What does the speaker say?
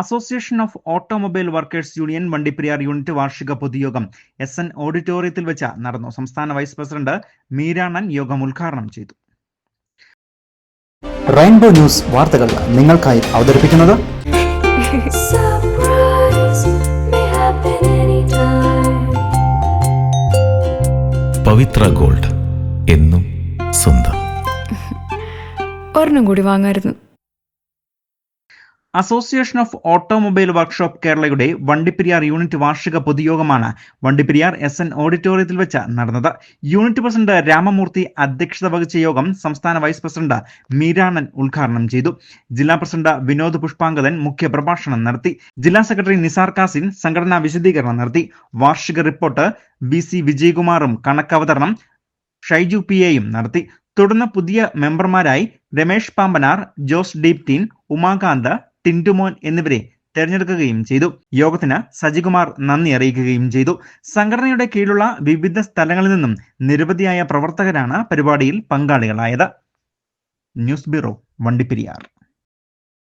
Association of automobile workers union Vandiperiyar unit വാർഷിക പൊതുയോഗം S N ഓഡിറ്റോറിയത്തിൽ വെച്ച് നടന്നു. സംസ്ഥാന വൈസ് പ്രസിഡന്റ് മീരാണൻ യോഗം ഉദ്ഘാടനം ചെയ്തു. റെയിൻബോ ന്യൂസ് വാർത്തകൾ നിങ്ങൾക്കായി അവതരിപ്പിക്കുന്നത്. പവിത്ര ഗോൾഡ് എന്നും സ്വന്തം. ഒരെണ്ണം കൂടി വാങ്ങായിരുന്നു. അസോസിയേഷൻ ഓഫ് ഓട്ടോമൊബൈൽ വർക്ക്ഷോപ്പ് കേരളയുടെ വണ്ടിപ്പെരിയാർ യൂണിറ്റ് വാർഷിക പൊതുയോഗമാണ് വണ്ടിപ്പെരിയാർ എസ് എൻ ഓഡിറ്റോറിയത്തിൽ വെച്ച് നടന്നത്. യൂണിറ്റ് പ്രസിഡന്റ് രാമമൂർത്തി അധ്യക്ഷത വഹിച്ച യോഗം സംസ്ഥാന വൈസ് പ്രസിഡന്റ് മീരാണൻ ഉദ്ഘാടനം ചെയ്തു. ജില്ലാ പ്രസിഡന്റ് വിനോദ് പുഷ്പാങ്കദൻ മുഖ്യ പ്രഭാഷണം നടത്തി. ജില്ലാ സെക്രട്ടറി നിസാർ കാസിൻ സംഘടനാ വിശദീകരണം നടത്തി. വാർഷിക റിപ്പോർട്ട് വി സി വിജയകുമാറും കണക്കവതരണം ഷൈജു പി എയും നടത്തി. തുടർന്ന് പുതിയ മെമ്പർമാരായി രമേഷ് പാമ്പനാർ ജോസ് ഡീപ്തീൻ ഉമാകാന്ത് ടിന്റുമോൻ എന്നിവരെ തെരഞ്ഞെടുക്കുകയും ചെയ്തു. യോഗത്തിന് സജികുമാർ നന്ദി അറിയിക്കുകയും ചെയ്തു. സംഘടനയുടെ കീഴിലുള്ള വിവിധ സ്ഥലങ്ങളിൽ നിന്നും നിരവധിയായ പ്രവർത്തകരാണ് പരിപാടിയിൽ പങ്കാളികളായത്. News bureau Vandiperiyar.